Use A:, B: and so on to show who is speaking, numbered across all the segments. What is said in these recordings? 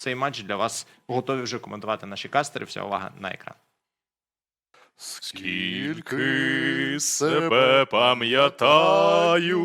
A: цей матч для вас готові вже коментувати наші кастери. Вся увага на екран.
B: Скільки себе пам'ятаю,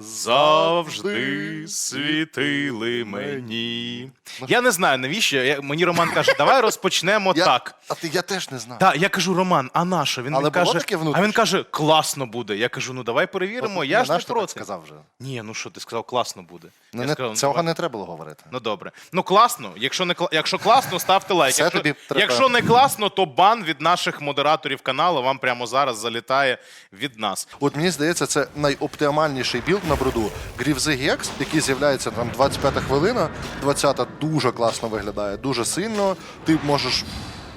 B: завжди світили мені. Я не знаю, навіщо. Я- Мені Роман каже, давай розпочнемо
C: Я-
B: так.
C: А ти я теж не знаю.
B: Так, я кажу, Роман, а на що? Він,
C: Але
B: він
C: було
B: каже,
C: таке
B: а він
C: внутрішнє?
B: каже, класно буде. Я кажу, ну давай перевіримо.
C: От,
B: я ж не
C: наш ти так
B: проти.
C: сказав вже.
B: Ні, ну що, ти сказав, класно буде.
C: Ну,
B: Я
C: не,
B: сказав, ну,
C: цього
B: давай.
C: не треба було говорити.
B: Ну добре. Ну класно. Якщо не кла- якщо класно, ставте лайк.
C: Все
B: якщо,
C: тобі треба.
B: якщо не класно, то бан від наших модераторів каналу вам прямо зараз залітає від нас.
C: От мені здається, це найоптимальніший білд на бруду. Грівзи Гекс, який з'являється там 25 хвилина, 20-та дуже класно виглядає, дуже сильно. Ти можеш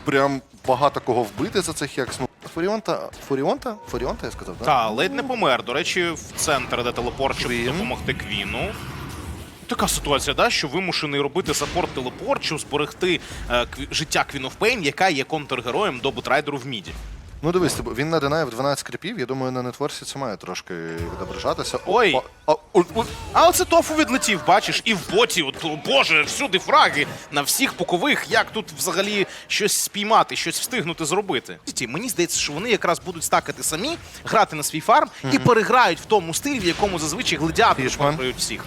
C: прям багато кого вбити за цей хекс. Ну, Фуріонта, Фуріонта? Фуріонта, я сказав, так?
B: Та, ледь не помер. До речі, в центр, де телепорт, щоб
C: Квін.
B: допомогти Квіну. Така ситуація, да, що вимушений робити саппорт телепорт, щоб зберегти е, кві- життя Pain, яка є контргероєм до бутрайдеру в міді.
C: Ну дивись, типу, він надинає в 12 кріпів. Я думаю, на нетворсі це має трошки відображатися.
B: Ой.
C: А,
B: А оце тофу відлетів, бачиш, і в боті, от, о, боже, всюди фраги на всіх бокових. Як тут взагалі щось спіймати, щось встигнути зробити? Мені здається, що вони якраз будуть стакати самі, грати на свій фарм і переграють в тому стилі, в якому зазвичай гладіатори
C: Фішман.
B: всіх.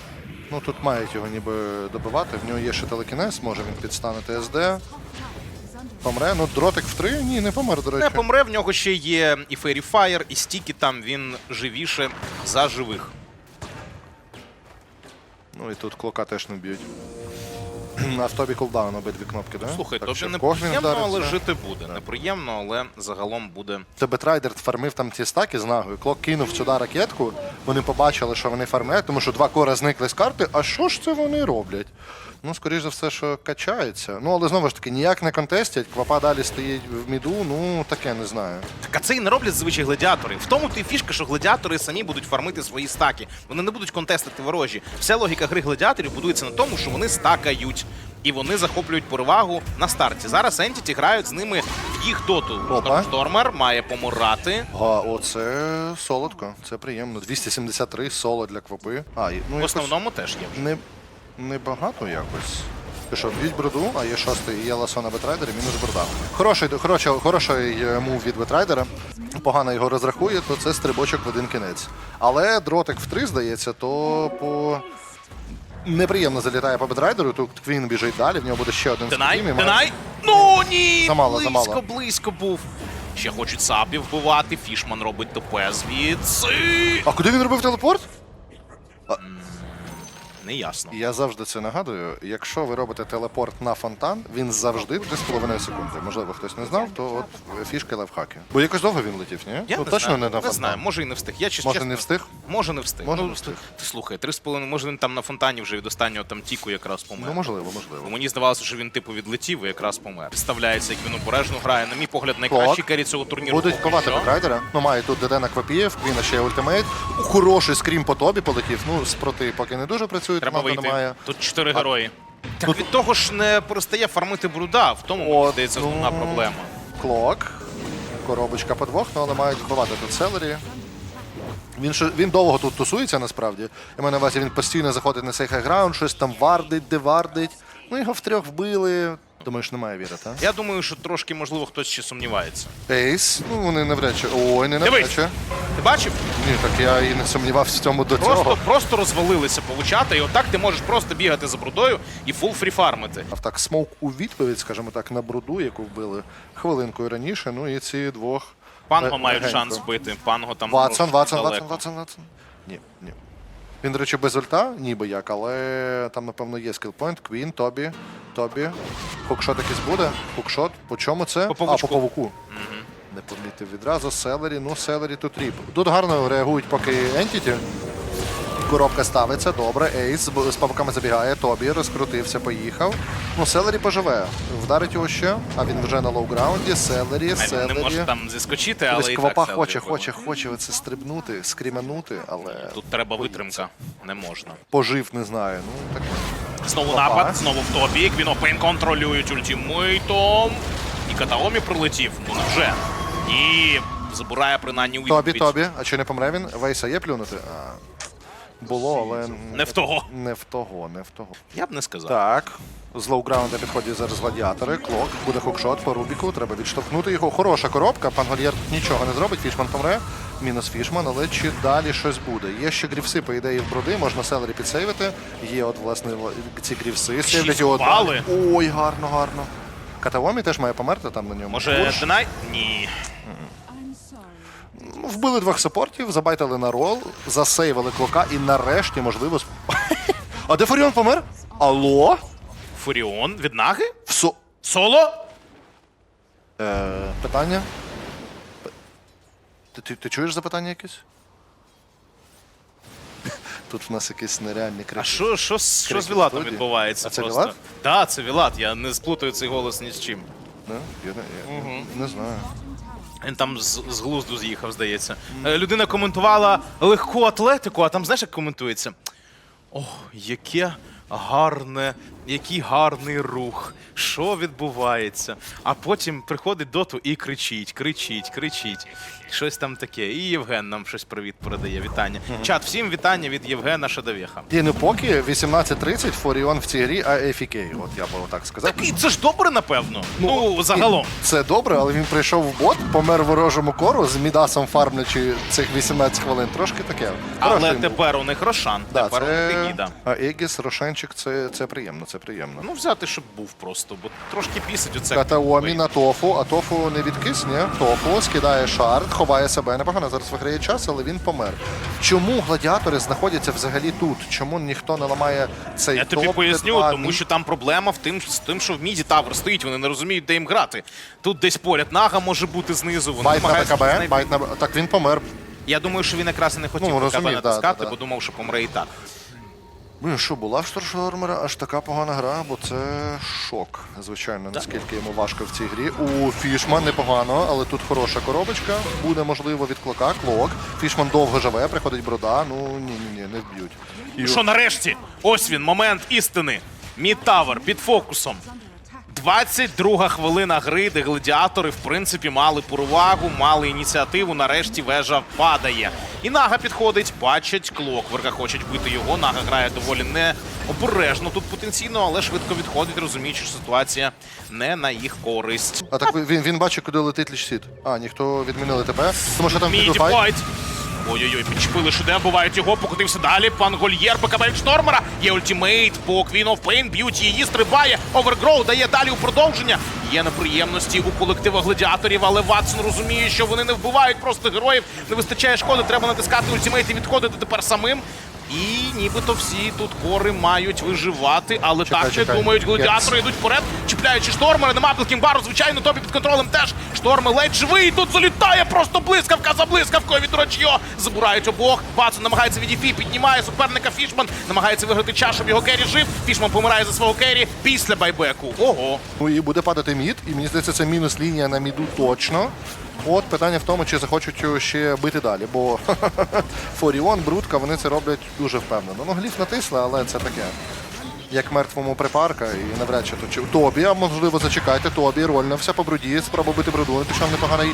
C: Ну тут мають його ніби добивати. В нього є ще телекінез, може він підстанути СД. Помре. Ну, дротик в три? Ні, не помер, до речі.
B: Не помре, в нього ще є і Fairy Fire, і стіки там він живіше за живих.
C: Ну і тут клока теж не б'ють. А в тобі кулдаун обидві кнопки, да?
B: Слухай, тобі
C: що в Когмін
B: але
C: вдариться.
B: жити буде. Неприємно, але загалом буде.
C: Тебе трайдер фармив там ті стаки з нагою. Клок кинув сюди ракетку. Вони побачили, що вони фармять, тому що два кора зникли з карти. А що ж це вони роблять? Ну, скоріш за все, що качаються. Ну, але знову ж таки, ніяк не контестять. Квапа далі стоїть в міду, ну таке не знаю.
B: Так а це і не роблять зазвичай гладіатори. В тому то і фішка, що гладіатори самі будуть фармити свої стаки. Вони не будуть контестити ворожі. Вся логіка гри гладіаторів будується на тому, що вони стакають. І вони захоплюють перевагу на старті. Зараз Entity грають з ними в їх доту.
C: Опа.
B: Штормер має помирати.
C: А, оце солодко, це приємно. 273 соло для квапи. А, і- ну,
B: В
C: якось
B: основному теж є.
C: не, не багато якось. Ти що, б'ють бруду, а є шостий, і є ласо на бетрайдері, мінус бруда. Хороший, хороший, хороший е, мув від бетрайдера. Погано його розрахує, то це стрибочок в один кінець. Але дротик в три, здається, то по. Неприємно залітає по бетрайдеру, тут Квін біжить далі, в нього буде ще один
B: Динай,
C: має-
B: Динай. Ну ні!
C: Замало,
B: близько,
C: замало.
B: близько був. Ще хочуть сапів вбивати. Фішман робить ТП звідси.
C: А куди він робив телепорт?
B: Неясно.
C: Я завжди це нагадую. Якщо ви робите телепорт на фонтан, він завжди 3,5 секунди. Можливо, хтось не знав, то от фішки лайфхаки. Бо якось довго він летів, ні?
B: Я
C: ну,
B: не
C: точно
B: знаю,
C: не на
B: не знаю, може і не встиг. Я чесно,
C: Може, не встиг?
B: Може не встиг.
C: Може,
B: ну,
C: не встиг.
B: Ти слухай, три з половиною, може він там на фонтані вже від останнього там тіку якраз помер.
C: Ну, можливо,
B: Бо
C: можливо.
B: мені здавалося, що він типу відлетів і якраз помер. Представляється, як він обережно грає. На мій погляд, найкращий керрі цього турніру.
C: Будуть
B: поки
C: ховати
B: що.
C: Ну, має тут ДД на Квапієв, Квіна ще ультимейт. Хороший скрім по тобі полетів. Ну, спроти поки не дуже працює,
B: Треба
C: команда
B: вийти.
C: немає.
B: Тут чотири герої. Так від того ж не перестає фармити бруда. В тому мені
C: От,
B: здається
C: ну,
B: основна проблема.
C: Клок. Коробочка по двох, ну, але мають ховати тут селері. Він, ще- він довго тут тусується насправді. Я маю на увазі, він постійно заходить на цей хайграунд, щось там вардить, девардить. Ну, його втрьох вбили. Думаєш, немає віри, так?
B: Я думаю, що трошки, можливо, хтось ще сумнівається.
C: Ейс. Ну, вони навряд чи. Ой, не навряд
B: Дивись.
C: чи.
B: Ти бачив?
C: Ні, так я і не сумнівався в цьому до
B: Просто,
C: цього.
B: просто розвалилися получати, і отак ти можеш просто бігати за брудою і фул фріфармити.
C: А Так, смоук у відповідь, скажімо так, на бруду, яку вбили хвилинкою раніше. Ну і ці двох.
B: Панго мають
C: легенько.
B: шанс вбити. Панго там
C: Ватсон,
B: трошки
C: Ватсон,
B: далеко.
C: Ватсон, Ватсон, Ватсон. Ні, ні. Він, до речі, без ульта, ніби як, але там, напевно, є скілпойнт. Квін, Тобі, Тобі. Хокшот якийсь буде. Хокшот. По чому це?
B: По
C: а, по павуку. Не помітив відразу. Селері. Ну, селері тут ріп. Тут гарно реагують поки Entity. Коробка ставиться, добре. Ейс з павуками забігає. Тобі розкрутився, поїхав. Ну, селері поживе. Вдарить його ще, а він вже на лоу-граунді. Селері, селері.
B: не може там зіскочити,
C: Ось
B: але і
C: Квапа
B: так
C: хоче, хоче, хоче оце стрибнути, скріманути, але
B: Тут треба витримка. Не можна.
C: пожив, не знаю. Ну так
B: Знову
C: Опа.
B: напад, знову в топі. Квінопейн контролюють ультимейтом. І Катаомі прилетів. Ну невже? І забирає принаймні у
C: тобі, тобі. А чи не помре він? Вейса є плюнути? А. було, але
B: Не в того.
C: не в того, не в того.
B: Я б не сказав.
C: Так, з лоу-граунда підходять зараз гладіатори. Клок, буде хукшот по Рубіку, треба відштовхнути його. Хороша коробка, пан Гольєр нічого не зробить, Фішман помре. Мінус Фішман, але чи далі щось буде? Є ще грівси, по ідеї, в броди, можна селері підсейвити. Є от, власне, ці грівси. Сейвлять його.
B: бали.
C: Ой, гарно, гарно. Катаомі теж має померти там на ньому.
B: Може,
C: Пуш.
B: Динай? Ні.
C: Ну, Вбили двох саппортів, забайтали на рол, засейвили клока і нарешті, можливо, сп- А де Форіон помер? Алло?
B: Фуріон від наги?
C: В со...
B: Соло?
C: Е, питання? П- Ти, ти, ти чуєш запитання якесь? Тут в нас якийсь нереальний крик.
B: А що, що, з- що з
C: Крики
B: Вілатом
C: студії.
B: відбувається
C: А це
B: просто?
C: Вілат?
B: Так, це Вілат. Я не сплутаю цей голос ні з чим.
C: Не? Я, не, я не знаю.
B: Він там з, з глузду з'їхав, здається. Е, Людина коментувала легку атлетику, а там знаєш, як коментується? Ох, яке гарне, який гарний рух. Що відбувається? А потім приходить доту і кричить, кричить, кричить. Щось там таке. І Євген нам щось привіт передає. Вітання. Чат, всім вітання від Євгена Шадовєха.
C: І не поки 18.30 Форіон в цій грі, а AFK, от я б так сказав.
B: Так і це ж добре, напевно. Ну, загалом.
C: Це добре, але він прийшов в бот, помер ворожому кору з мідасом фармлячи цих 18 хвилин. Трошки таке.
B: Але
C: Хороший
B: тепер у них Рошан.
C: Да,
B: тепер у них. Егіда.
C: А Егіс, Рошенчик, це, це приємно, це приємно.
B: Ну, взяти, щоб був просто, бо трошки пісить оце.
C: Катаомі на тофу, а тофу не відкисне. Тофу скидає шард, ховає себе. Непогано зараз виграє час, але він помер. Чому гладіатори знаходяться взагалі тут? Чому ніхто не ламає цей
B: Я тобі
C: топ?
B: поясню,
C: Т2?
B: тому що там проблема в тим, з тим, що в міді тавер стоїть, вони не розуміють, де їм грати. Тут десь поряд нага може бути знизу. Вони
C: Байт на БКБ,
B: знайти.
C: байт на так він помер.
B: Я думаю, що він якраз і не хотів
C: Ну,
B: БКБ
C: розумію, да,
B: натискати,
C: да, да.
B: бо думав, що помре і так.
C: Ну що, була в Штормера аж така погана гра, бо це шок. Звичайно, наскільки йому важко в цій грі. У Фішман непогано, але тут хороша коробочка. Буде можливо від клока. Клок. Фішман довго живе, приходить брода. Ну ні, ні, ні, не вб'ють. І
B: Що нарешті? Ось він, момент істини. Мід тавер під фокусом. 22 хвилина гри, де гладіатори, в принципі, мали перевагу, мали ініціативу. Нарешті вежа падає. І Нага підходить, бачить клокверка, хочуть бити його. Нага грає доволі необережно тут потенційно, але швидко відходить, розуміючи, що ситуація не на їх користь.
C: А так він, він бачить, куди летить лічсіт. А, ніхто відмінили тебе. Тому що там файт.
B: Ой-ой-ой, підчепили, що бувають його, покотився далі. Пан Гольєр, БКБ Штормера. Є ультимейт по Queen of Pain, б'ють її, стрибає. Овергроу дає далі у продовження. Є неприємності у колективу гладіаторів, але Ватсон розуміє, що вони не вбивають просто героїв. Не вистачає шкоди, треба натискати ультимейт і відходити тепер самим. І нібито всі тут кори мають виживати, але
C: Чекай,
B: так не
C: чекай.
B: думають гладіатори, йдуть вперед, чіпляючи штормера, нема Блкінбару, звичайно, тобі під контролем теж. Шторми ледь живий, тут залітає просто блискавка за блискавкою від Рочьо. Забирають обох. Ватсон намагається відійти, піднімає суперника Фішман, намагається виграти час, щоб його керрі жив. Фішман помирає за свого керрі після байбеку. Ого.
C: Ну і буде падати мід, і мені здається, це мінус лінія на міду точно. От питання в тому, чи захочуть ще бити далі, бо Форіон, Брудка, вони це роблять дуже впевнено. Ну, гліф натисли, але це таке. Як мертвому припарка, і навряд чи то чи Тобі, а можливо, зачекайте, Тобі рольнувся по бруді, спробував бити бруду. Пішов непоганий.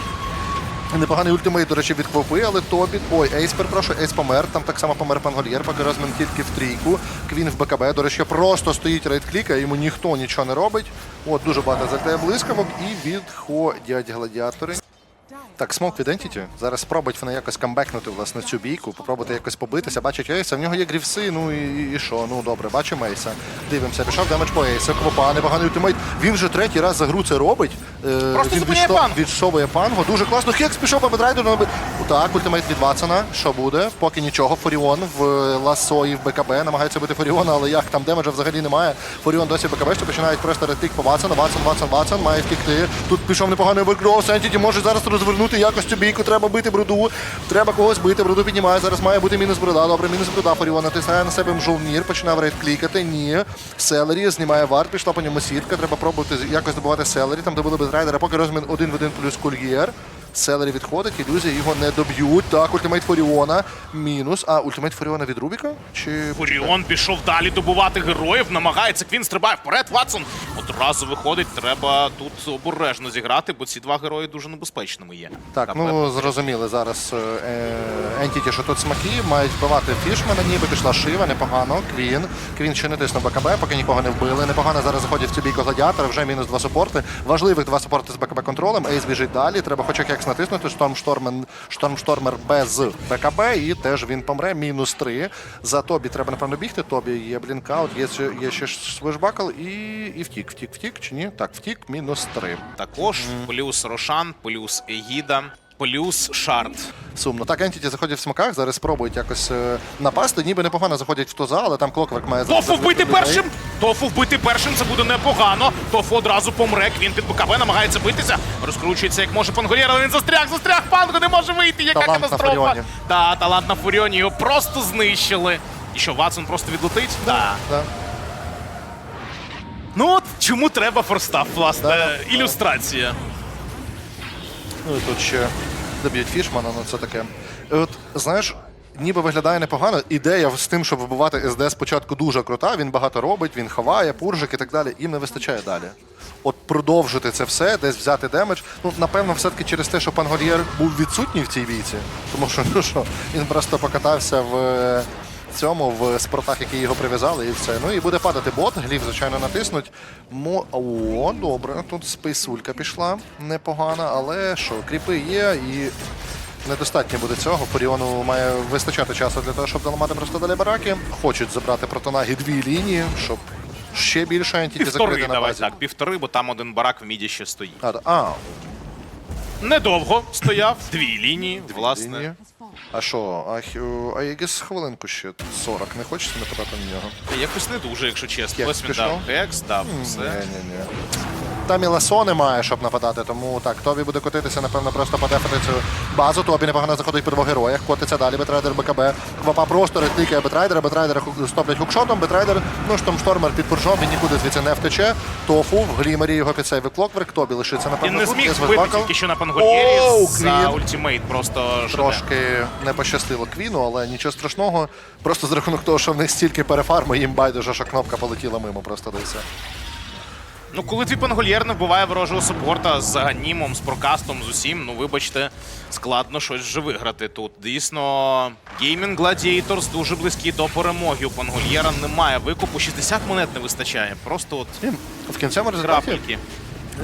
C: Непоганий ультимейт, до речі, від Квопи, але Тобі. Ой, Ейс, перепрошую, Ейс помер. Там так само помер Пангольєр, поки розмін тільки в трійку. Квін в БКБ. До речі, просто стоїть рейд-кліка, йому ніхто нічого не робить. От дуже багато залітає блискавок і відходять гладіатори. Так, смок від Entity. Зараз спробують вони якось камбекнути власне цю бійку, попробувати якось побитися. Бачить Ейса, в нього є грівси, ну і, і що? Ну добре, бачимо Ейса. Дивимося, пішов демедж по Ейсу, Квопа, непоганий ультимейт. Він вже третій раз за гру це робить. Е,
B: Просто
C: він
B: зупиняє
C: відштов-
B: панго.
C: відшовує панго. Дуже класно. Хекс пішов по бедрайдеру. наби- Так, ультимейт від Ватсона. Що буде? Поки нічого. Форіон в ласо і в БКБ намагається бити Форіона, але як там демеджа взагалі немає. Форіон досі БКБ, що починають просто ретик по Ватсону. Ватсон, Ватсон, Ватсон має втікти. Тут пішов непоганий овергроу. Сентіті може зараз розвернути якось цю бійку. Треба бити бруду. Треба когось бити. Бруду піднімає. Зараз має бути мінус бруда. Добре, мінус бруда. Форіон натискає на себе мжовнір, починає рейд клікати. Ні. Селері знімає варт, пішла по ньому сітка. Треба пробувати якось добувати селері. Там добили без райдера, поки розмін один в один плюс кульєр. Селері відходить, ілюзії його не доб'ють. Так, ультимейт Форіона. Мінус. А ультимейт Форіона від Рубіка? Чи
B: Фуріон пішов далі добувати героїв, намагається Квін стрибає вперед. Ватсон одразу виходить. Треба тут обережно зіграти, бо ці два герої дуже небезпечними є.
C: Так,
B: Та,
C: ну зрозуміли зараз е, Ентіті, що тут смаки, мають вбивати фішмена, ніби пішла шива, непогано. Квін. Квін ще не тиснув БКБ, поки нікого не вбили. Непогано зараз заходять в цю бійку гладіатора, вже мінус два супорти. Важливих два супорти з БКБ контролем. Ейс біжить далі. Треба хоч якось натиснути. Штормштормер, Штормштормер без БКБ, і теж він помре. Мінус три. За Тобі треба, напевно, бігти. Тобі є блінкаут, є, ще- є ще свишбакл і, і втік. Втік, втік чи ні? Так, втік, мінус три.
B: Також плюс Рошан, плюс Егіда, плюс Шард.
C: Сумно. Так, Ентіті заходять в смаках, зараз спробують якось е, напасти. Ніби непогано заходять в туза, але там клокверк має
B: Тофу
C: завжди
B: вбити
C: людей.
B: першим! Тофу вбити першим, це буде непогано. Тофу одразу помре. Квін під БКБ намагається битися. Розкручується як може Пангольєр, але він застряг, застряг, панго не може вийти. Яка
C: Талант на
B: катастрофа.
C: Фуріоні.
B: Та, талант на Фуріоні його просто знищили. І що, Ватсон просто відлетить? Так.
C: Да.
B: Ну от чому треба форстав, власне,
C: Да.
B: ілюстрація.
C: Ну і тут ще доб'ють фішмана, ну це таке. І От знаєш. Ніби виглядає непогано. Ідея з тим, щоб вбивати СД спочатку дуже крута. Він багато робить, він ховає, пуржик і так далі. Їм не вистачає далі. От продовжити це все, десь взяти демедж. Ну, напевно, все-таки через те, що пан Гольєр був відсутній в цій бійці. Тому що, ну що, він просто покатався в е, цьому, в спортах, які його прив'язали, і все. Ну і буде падати бот, гліф, звичайно, натиснуть. Мо... О, добре, тут спейсулька пішла непогана, але що, кріпи є і. Недостатньо буде цього. Фуріону має вистачати часу для того, щоб доламати просто далі бараки. Хочуть забрати протонаги дві лінії, щоб ще більше антіті
B: Півтори,
C: закрити на
B: давай
C: базі.
B: так, півтори, бо там один барак в міді ще стоїть.
C: А, а
B: Недовго стояв, дві лінії, власне.
C: лінії. А що, а, хі- а якесь хвилинку ще 40. Не хочеться нападати на нього?
B: Якось не дуже, якщо чесно.
C: Хекс
B: Ось він
C: пішов?
B: дав хекс, дав
C: Ні,
B: все.
C: ні, ні. Там і ласо немає, щоб нападати, тому так, Тобі буде котитися, напевно, просто подефати цю базу. Тобі непогано заходить по двох героях, котиться далі, Бетрайдер БКБ. Квапа просто ретлікає Бетрайдера, Бетрайдера стоплять хукшотом, Бетрайдер, ну штормштормер під пуржом, він нікуди звідси не втече. Тофу в глімері його підсейвив Клокверк, Тобі лишиться, напевно,
B: Він не зміг
C: звичбакл.
B: тільки що на Пангольєрі за ультимейт. Просто.
C: Трошки не пощастило Квіну, але нічого страшного. Просто з рахунок того, що в них стільки перефарми, їм байдуже, що кнопка полетіла мимо, просто все.
B: Ну, коли твій Пангольєр не вбиває ворожого супорта з ганімом, з прокастом, з усім, ну вибачте, складно щось вже виграти тут. Дійсно, Gaming Gladiators дуже близькі до перемоги. У Пангольєра немає викупу, 60 монет не вистачає. Просто от
C: І в кінцевому результаті
B: крапельки.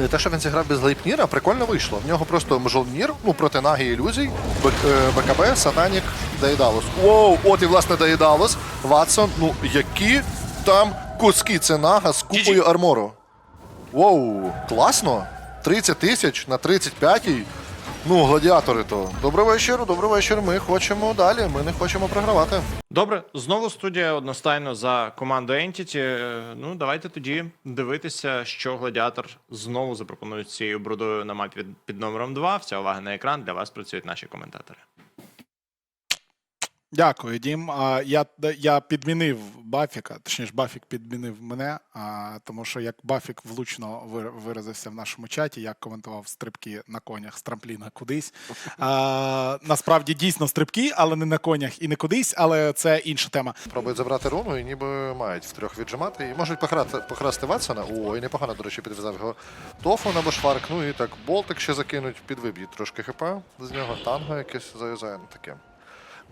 C: Е, Те, що він зіграв без Лейпніра, прикольно вийшло. В нього просто жолнір, ну, проти нагі ілюзій, Б- е, БКБ, Сатанік, Дейдалус. Воу, от і власне Дейдалус. Ватсон, ну які там куски це нага з купою армору. Воу, класно. 30 тисяч на 35-й. Ну, гладіатори то. Добрий вечір, добрий вечір. Ми хочемо далі. Ми не хочемо програвати.
A: Добре, знову студія одностайно за команду Entity. Е, Ну, давайте тоді дивитися, що гладіатор знову запропонує цією брудою на мапі під номером 2. Вся увага на екран. Для вас працюють наші коментатори.
D: Дякую, Дім. Я, я підмінив Бафіка, точніше, Бафік підмінив мене, тому що як Бафік влучно вир- виразився в нашому чаті, я коментував стрибки на конях з трампліна кудись. Насправді дійсно стрибки, але не на конях і не кудись, але це інша тема.
C: Пробують забрати руну і ніби мають втрьох віджимати. І можуть похрати, покрасти Ватсона. О, і непогано, до речі, підв'язав його тофу на башварк. Ну і так болтик ще закинуть, підвиб'ють трошки хп. З нього танго якесь заюзає таке.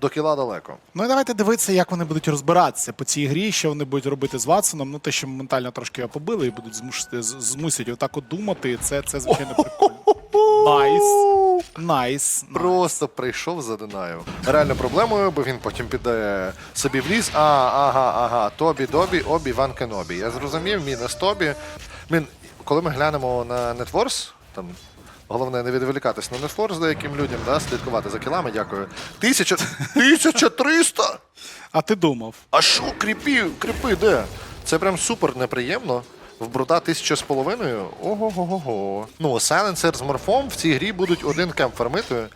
C: До кіла далеко.
D: Ну і давайте дивитися, як вони будуть розбиратися по цій грі, що вони будуть робити з Ватсоном. Ну те, що моментально трошки його побили і будуть змусити, змусять отак от думати, це, це звичайно прикольно. Найс. Найс.
C: Просто прийшов за Динаю. Реально проблемою, бо він потім піде собі в ліс. А, ага, ага. Тобі, Добі, Обі, Ван Кенобі. Я зрозумів, мінус Тобі. Він, коли ми глянемо на Netwars, там головне не відволікатись на Netwars деяким людям, да, слідкувати за кілами, дякую. Тисяча, 1300!
D: А ти думав?
C: А що, кріпі, кріпи, де? Це прям супер неприємно. В бруда тисяча з половиною. Ого-го-го. Ну, Сайленсер з морфом в цій грі будуть один кемп фармити.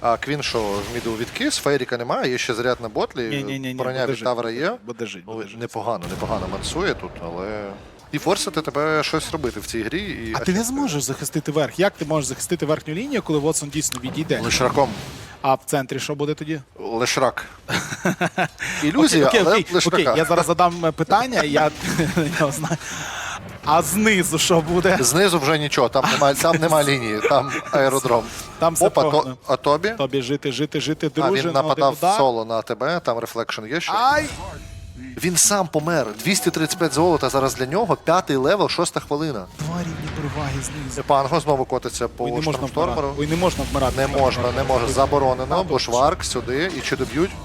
C: А Квін що в міду відкис, Фейріка немає, є ще заряд на ботлі, броня від Тавра є. Непогано, непогано мансує тут, але. І форсити тебе щось робити в цій грі. І...
D: А ти не зможеш захистити верх. Як ти можеш захистити верхню лінію, коли Вотсон дійсно відійде?
C: Лишраком.
D: А в центрі що буде тоді?
C: Лишрак. Ілюзія,
D: окей,
C: але
D: окей, окей, я зараз задам питання, я не знаю. А знизу що буде?
C: Знизу вже нічого, там немає там нема лінії, там аеродром.
D: Там все
C: Опа, то, а тобі?
D: Тобі жити, жити, жити,
C: А він
D: ну,
C: нападав соло на тебе, там рефлекшн є ще.
D: Ай!
C: Він сам помер. 235 золота зараз для нього, п'ятий левел, шоста хвилина.
D: Два рівні переваги знизу.
C: Панго знову котиться
D: Ой,
C: по
D: не можна вмирати. Ой, не можна вмирати.
C: Не можна, не можна. Заборонено.
D: А,
C: Бушварк сюди і чи доб'ють.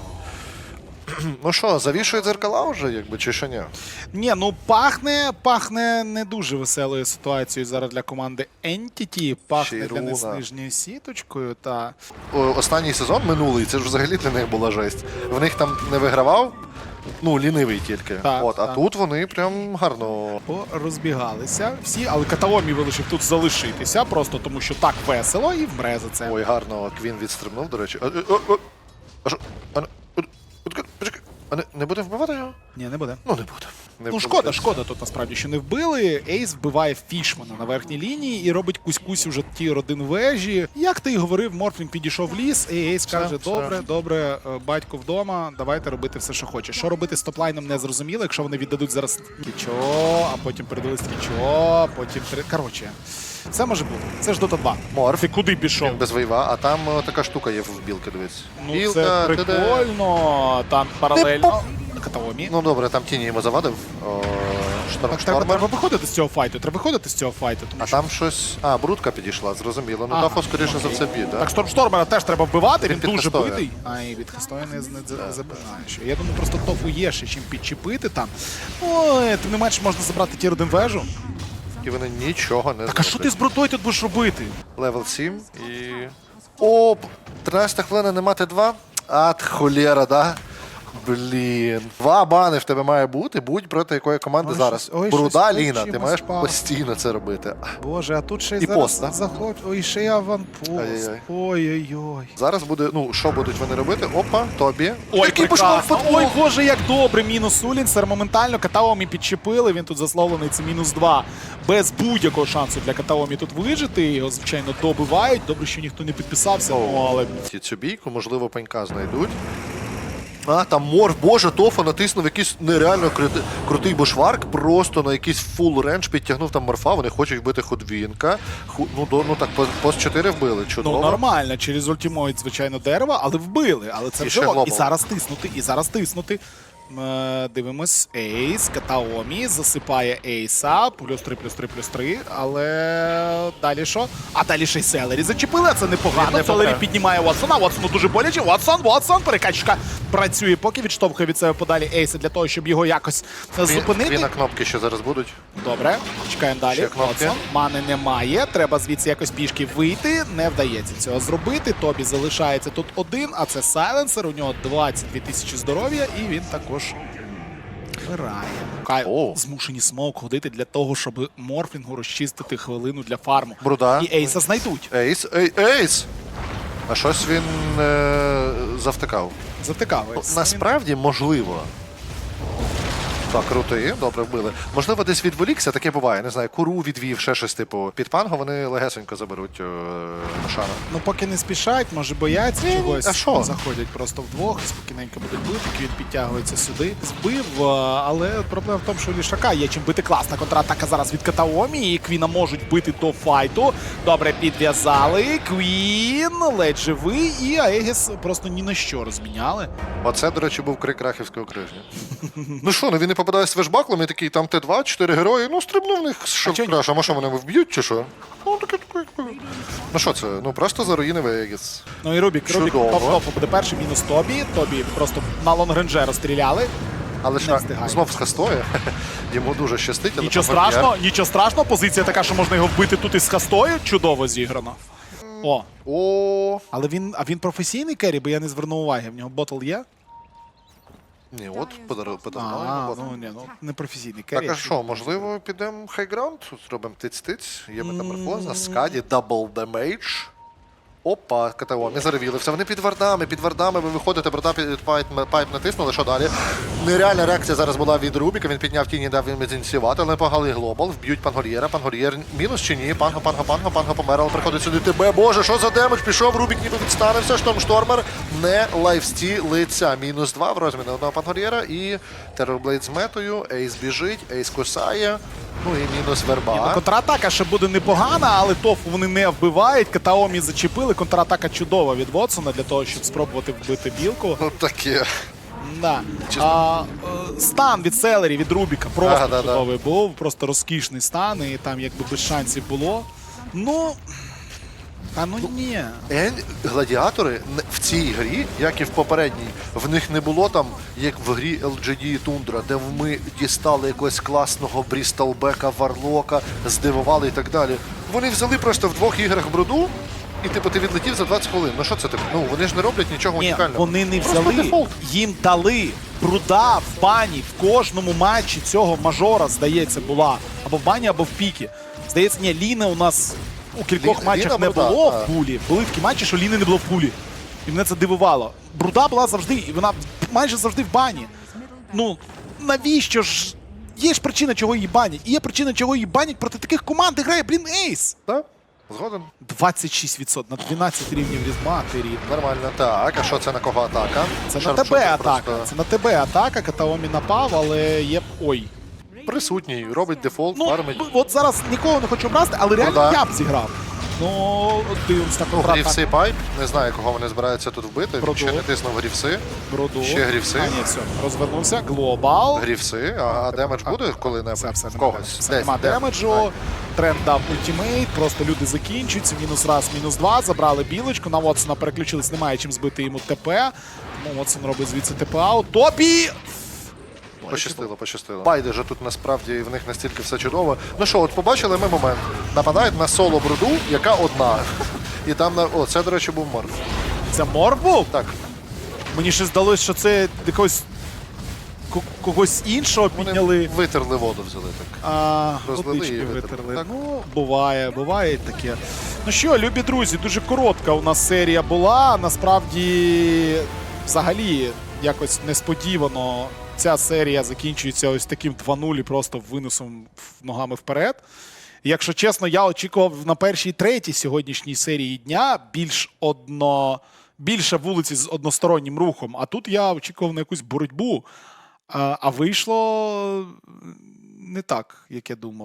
C: Ну що, завішує дзеркала вже, якби, чи ще ні?
D: Ні, ну пахне, пахне не дуже веселою ситуацією зараз для команди Entity. Пахне
C: Ще й
D: для них
C: руна.
D: нижньою сіточкою. Та
C: О, Останній сезон минулий, це ж взагалі для них була жесть. В них там не вигравав, ну, лінивий тільки.
D: Так,
C: От, а тут вони прям гарно.
D: розбігалися всі, але каталомі вирішив тут залишитися, просто тому що так весело і вмре за це.
C: Ой, гарно Квін відстрибнув, до речі. А, що? А, не- не, не буде вбивати його?
D: Ні, не буде.
C: Ну, не буде. Не
D: Ну, шкода, шкода тут насправді, що не вбили. Ейс вбиває фішмана на верхній лінії і робить кусь-кусь уже ті родин вежі. Як ти й говорив, Морфлінг підійшов в ліс, і Ейс
C: Все,
D: каже:
C: все.
D: добре, добре, е, батько вдома, давайте робити все, що хоче. Що робити з топлайном, не зрозуміло. Якщо вони віддадуть зараз Кічо, а потім передали Кічо, потім три. Коротше, все може бути. Це ж Дота 2.
C: Морф.
D: Ти куди пішов?
C: Без вейва, а там така штука є в білки, дивись.
D: Ну,
C: Білка,
D: це прикольно. Там паралельно. Катаомі.
C: Ну добре, там тіні йому завадив. О, шторм,
D: Так, треба,
C: штормер.
D: треба виходити з цього файту. Треба виходити з цього файту. Тому
C: А
D: що
C: там щось. А, брудка підійшла, зрозуміло. Ну
D: Ага.
C: Тафо, скоріше за все, б'є,
D: Так,
C: так?
D: Штормштормера теж треба вбивати, він,
C: Він
D: дуже
C: підхистовує.
D: битий. А і від Хистою не, не за- забираєш. Я думаю, просто тофу є ще чим підчепити там. Ой, тим не менш можна забрати тір один вежу.
C: І вони нічого не
D: Так а що ти з брутою тут будеш робити?
C: Левел 7 і. Оп! 13 хвилина нема Т2. Ат холєра, да? Блін. Два бани в тебе має бути. Будь проти якої команди
D: Ой,
C: зараз.
D: ой,
C: Бруда
D: щось
C: Ліна, ти маєш
D: спав.
C: постійно це робити.
D: Боже, а тут ще й
C: І
D: зараз
C: пост, да?
D: заходь. Ой, ще й аванпост.
C: Ай-яй-яй.
D: Ой-ой-ой.
C: Зараз буде, ну, що будуть вони робити? Опа, тобі.
D: Ой,
C: Який
D: прекрасно.
C: футбол!
D: Ой, боже, як добре. Мінус Улінсер. Моментально Катаомі підчепили. Він тут засловлений. Це мінус два. Без будь-якого шансу для Катаомі тут вижити. Його, звичайно, добивають. Добре, що ніхто не підписався. Ну, але
C: Ці- Цю бійку, можливо, пенька знайдуть. А, там морф, боже, Тофа натиснув якийсь нереально крути- крутий бушварк, просто на якийсь фул рендж підтягнув там морфа, вони хочуть вбити ходвінка. Ху, ну, до, ну так, по- пост 4 вбили, чудово.
D: Ну, нормально, через ультимоїд, звичайно, дерево, але вбили. Але це
C: І
D: вже і зараз тиснути, і зараз тиснути. Е, дивимось, Ейс, Катаомі засипає Ейса, плюс 3, плюс 3, плюс 3, але далі що? А далі ще й Селері зачепили, а це непогано.
C: Не
D: Селері піднімає Ватсона, Ватсону дуже боляче, Ватсон, Ватсон, перекачка працює, поки відштовхує від себе подалі Ейса для того, щоб його якось зупинити.
C: дві на кнопки ще зараз будуть.
D: Добре, чекаємо далі.
C: Ще
D: Мани немає. Треба звідси якось пішки вийти. Не вдається цього зробити. Тобі залишається тут один, а це сайленсер. У нього 22 тисячі здоров'я, і він також вмирає. Кай
C: О.
D: змушені смок ходити для того, щоб морфінгу розчистити хвилину для фарму.
C: Бруда.
D: І Ейса знайдуть.
C: Ейс, ей, ейс! А щось він е, завтикав.
D: Завтикав. Ейс.
C: Насправді, можливо. Так, крутий, добре вбили. Можливо, десь відволікся, таке буває. Не знаю, куру відвів, ще щось типу. Під панго вони легесенько заберуть е,
D: Ну, поки не спішають, може бояться чогось.
C: а що?
D: Заходять просто вдвох, спокійненько будуть бити, Квін підтягується сюди. Збив, але проблема в тому, що у Лішака є чим бити класна контратака зараз від Катаомі, і Квіна можуть бити до файту. Добре, підв'язали. Квін ледь живий, і Аегіс просто ні на що розміняли.
C: Оце, до речі, був крик рахівського крижня. ну що, ну він не попадає з вежбаклом і такий, там Т2, 4 герої, ну стрибнув в них, що краще, а що вони вб'ють чи що? Ну таке таке. таке. Ну що це? Ну просто заруїнив Вегас.
D: Ну і Рубік, Рубік топ-топ буде перший, мінус Тобі. Тобі просто на лонгренже розстріляли.
C: Але ж знов схастоє. Йому дуже щастить. але
D: Нічого страшного, нічого страшного. Позиція така, що можна його вбити тут із хастою. Чудово зіграно. О,
C: О,
D: але він, а він професійний керрі, бо я не звернув уваги. В нього ботл є?
C: Ні, от подарував
D: А, ну ні, ну не професійний
C: Так, а що, можливо, підемо хайграунд, зробимо тиць-тиць, є метаморфоза, скаді, дабл демейдж. Опа, КТО, не заревілився. Вони під вардами, під вардами. Ви виходите, брода під пайп, пайп натиснули, що далі? Нереальна реакція зараз була від Рубіка, він підняв тіні, дав їм ініціювати, але погали глобал, вб'ють пангольєра, пангольєр мінус чи ні, панго, панго, панго, панго помер, але приходить сюди. Тебе, боже, що за демедж, пішов, Рубік ніби відстанився, штормштормер. Не лайфстілиться, мінус два в розміні одного пангольєра і Терорблейд з метою, Ейс біжить, Ейс кусає, ну і мінус
D: Ні, ну,
C: верба.
D: контратака ще буде непогана, але тофу вони не вбивають. Катаомі зачепили. Контратака чудова від Вотсона для того, щоб спробувати вбити білку.
C: Ну таке.
D: Да. А, е, стан від Селері, від Рубіка просто
C: Ага, да, да.
D: чудовий був, просто розкішний стан, і там якби без шансів було. Ну. А ну ні.
C: Ен... Гладіатори в цій грі, як і в попередній, в них не було там, як в грі LGD Tundra, де ми дістали якогось класного Брісталбека, Варлока, здивували і так далі. Вони взяли просто в двох іграх бруду, і типу ти відлетів за 20 хвилин. Ну що це таке? Ну вони ж не роблять нічого
D: Ні,
C: унікального.
D: вони не
C: Просто
D: взяли,
C: дефолт.
D: їм дали бруда в бані в кожному матчі цього мажора, здається, була. Або в бані, або в пікі. Здається, ні, Ліна у нас у кількох
C: Лі-
D: матчах
C: Ліна
D: не
C: бруда,
D: було
C: так.
D: в пулі. Були такі матчі, що Ліни не було в пулі. І мене це дивувало. Бруда була завжди, і вона майже завжди в бані. Ну, навіщо ж? Є ж причина, чого її банять. І є причина, чого її банять проти таких команд, де грає, блін, Ейс.
C: Так? Згоден?
D: 26% на 12 рівнів різма, ти рівень.
C: Нормально. Так, а що це на кого атака?
D: Це на тебе атака.
C: просто
D: Це на тебе атака. Катаомі напав, але є. Ой.
C: Присутній, робить дефолт,
D: Ну,
C: фармить.
D: от зараз нікого не хочу образити, але реально
C: да.
D: я б зіграв. Ну, дивимось на
C: Ну,
D: контратаку.
C: грівси пайп. Не знаю, кого вони збираються тут вбити.
D: Броду.
C: Ще не тиснув грівси.
D: Броду.
C: Ще грівси.
D: А, ні, все, розвернувся. Глобал.
C: Грівси, а, а демедж буде коли-небудь?
D: Все, все,
C: В когось.
D: все,
C: Десь,
D: нема
C: де?
D: демеджу. Тренд дав ультимейт, просто люди закінчуються. Мінус раз, мінус два. Забрали білочку. На Вотсона переключились, немає чим збити йому ТП. Тому Вотсон робить звідси ТП аут.
C: Пощастило, пощастило. Байдуже тут насправді в них настільки все чудово. Ну що, от побачили ми момент. Нападають на соло бруду, яка одна. І там на. О, це, до речі, був морф.
D: Це мор був?
C: Так,
D: Мені ще здалося, що це якогось ко- когось іншого
C: вони
D: підняли.
C: витерли воду, взяли так.
D: А,
C: Розлили
D: водички
C: і витерли,
D: витерли.
C: так.
D: Ну, буває, буває і таке. Ну що, любі друзі, дуже коротка у нас серія була. Насправді, взагалі, якось несподівано ця серія закінчується ось таким 2-0 і просто виносом ногами вперед. Якщо чесно, я очікував на першій третій сьогоднішній серії дня більш одно. Більше вулиці з одностороннім рухом, а тут я очікував на якусь боротьбу. А, вийшло не так, як я думав.